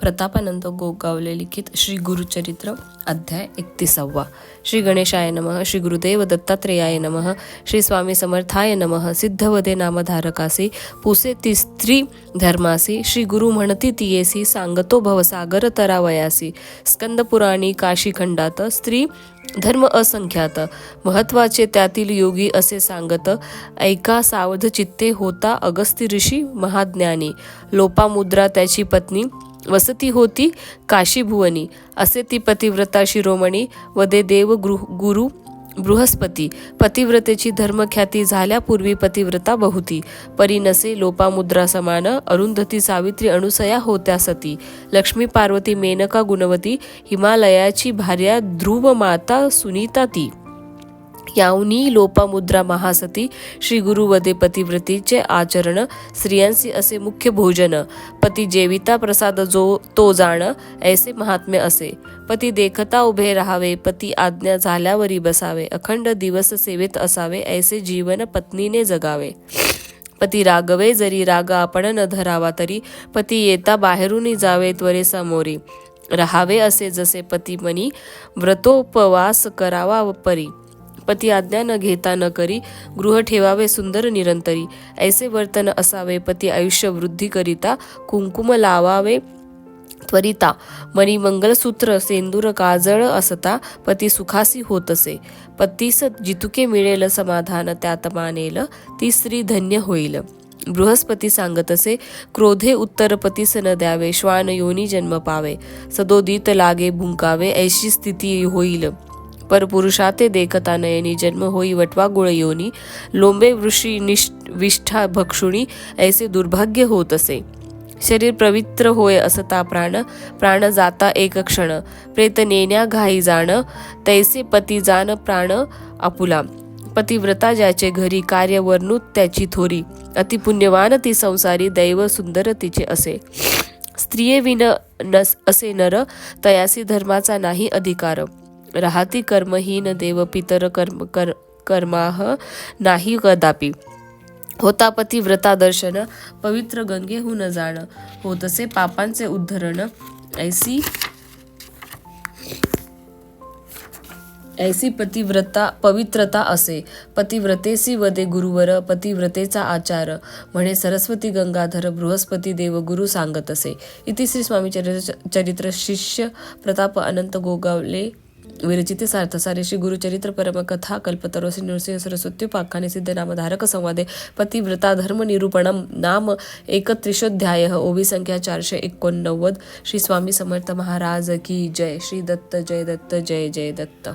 प्रतापानंद गोगावले लिखित श्री गुरुचरित्र अध्याय एकतीसावा. श्री गणेशाय नमः श्री गुरुदेव दत्तात्रेयाय नमः श्री स्वामी समर्थाय नमः सिद्धवदे नामधारकासी पुसे ती स्त्री धर्मासी श्री गुरु म्हणती तियेसी सांगतो भवसागर तरावयासी स्कंदपुराणी काशीखंडात स्त्री धर्म असंख्यात महत्त्वाचे त्यातील योगी असे सांगत ऐका सावध चित्ते होता अगस्ती ऋषी महाज्ञानी लोपामुद्रा त्याची पत्नी वसती होती काशीभुवनी असे ती पतिव्रता शिरोमणी वदे देव गृह गुरु बृहस्पती. पतिव्रतेची धर्मख्याती झाल्यापूर्वी पतिव्रता बहुती. परी नसे लोपामुद्रा समान अरुंधती सावित्री अनुसया होत्या सती. लक्ष्मी पार्वती मेनका गुणवती हिमालयाची भार्या ध्रुव माता सुनीता ती. यावनी लोपामुद्रा महासती श्री गुरुवदे पतिव्रतीचे आचरण स्त्रियांसी असे मुख्य भोजन पती जेविता प्रसाद जो तो जाण ऐसे महात्म्य असे. पती देखता उभे राहावे पती आज्ञा झाल्यावरी बसावे अखंड दिवस सेवेत असावे ऐसे जीवन पत्नीने जगावे. पती रागवे जरी राग आपण न धरावा तरी पती येता बाहेरून जावे त्वरे समोरी राहावे असे जसे पती मनी व्रतोपवास करावा परी. पती आज्ञा न घेता न करी गृह ठेवावे सुंदर निरंतरी. ऐसे वर्तन असावे पती आयुष्य वृद्धी करिता कुंकुम लावावे त्वरिता. मनी मंगलसूत्र सेंदूर काजळ असता पती सुखासी होत असे पतीस जितुके मिळेल समाधान त्यात मानेल ती स्त्री धन्य होईल. बृहस्पती सांगतसे क्रोधे उत्तर पतीस न द्यावे श्वान योनी जन्म पावे. सदोदित लागे भुंकावे ऐशी स्थिती होईल. परपुरुषाते देखता नयनी जन्म होई वटवा गुळ योनी लोंबे वृषी निष्ठ विष्ठा भक्षुणी ऐसे दुर्भाग्य होत असे. शरीर पवित्र होय असता प्राण प्राण जाता एक क्षण प्रेत नेण्या घाई जाण तैसे पती जाण प्राण आपुला पतिव्रता ज्याचे घरी कार्य वर्णूत त्याची थोरी. अतिपुण्यवान ती संसारी दैव सुंदर तिचे असे. स्त्रिये विन नस असे नर तयासी धर्माचा नाही अधिकार. राहती कर्महीन देव पितर कर्म कर कर्माह नाही कदापि. होता पतिव्रता दर्शन पवित्र गंगेहून जाण. होतसे पापांचे उद्धरण ऐसी ऐसी पतिव्रता पवित्रता असे. पतिव्रतेसी वदे गुरुवर पतिव्रतेचा आचार. म्हणे सरस्वती गंगाधर बृहस्पती देव गुरु सांगत असे. इति श्री स्वामी चरित्र चरित्र शिष्य प्रताप अनंत गोगावले विरचिते सार्थ सारेशी श्री गुरुचरित्र परमकथा कल्पतरोसी नृसिंह सरस्वत्युपाख्याने सिद्ध नामधारक संवादे पतिव्रता धर्म निरूपणम नाम एकत्रिशोध्याय ओवी संख्या चारशे एकोणनव्वद श्री स्वामी समर्थ महाराज की जय श्री दत्त जय दत्त जय जय दत्त।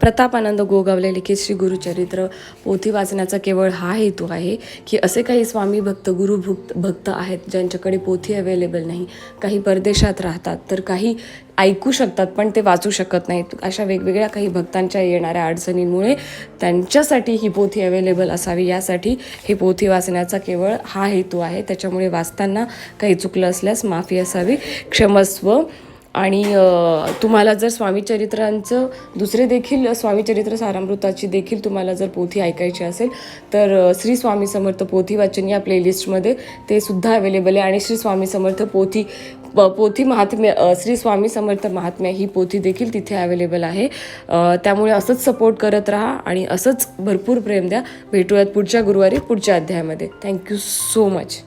प्रतापानंद गोगावले लिखित श्री गुरुचरित्र पोथी वाचण्याचा केवळ हा हेतू आहे की असे काही स्वामी भक्त गुरु भक्त भक्त आहेत ज्यांच्याकडे पोथी अवेलेबल नाही. काही परदेशात राहतात तर काही ऐकू शकतात पण ते वाचू शकत नाहीत. अशा वेगवेगळ्या काही भक्तांच्या येणाऱ्या अडचणींमुळे त्यांच्यासाठी ही पोथी अवेलेबल असावी. यासाठी ही पोथी वाचण्याचा केवळ हा हेतू आहे. त्याच्यामुळे वाचताना काही चुकलं असल्यास माफी असावी. क्षमस्व आणि तुम्हाला जर स्वामीचरित्रांचं दुसरे देखील स्वामीचरित्र सारामृताची देखील तुम्हाला जर पोथी ऐकायची असेल तर श्री स्वामी समर्थ पोथी वाचन या प्लेलिस्टमध्ये ते सुद्धा अवेलेबल आहे. आणि श्री स्वामी समर्थ पोथी प- पोथी महात्म्य श्री स्वामी समर्थ महात्म्य ही पोथी देखील तिथे अवेलेबल आहे. त्यामुळे असंच सपोर्ट करत राहा आणि असंच भरपूर प्रेम द्या. भेटूयात पुढच्या गुरुवारी पुढच्या अध्यायामध्ये. Thank you so much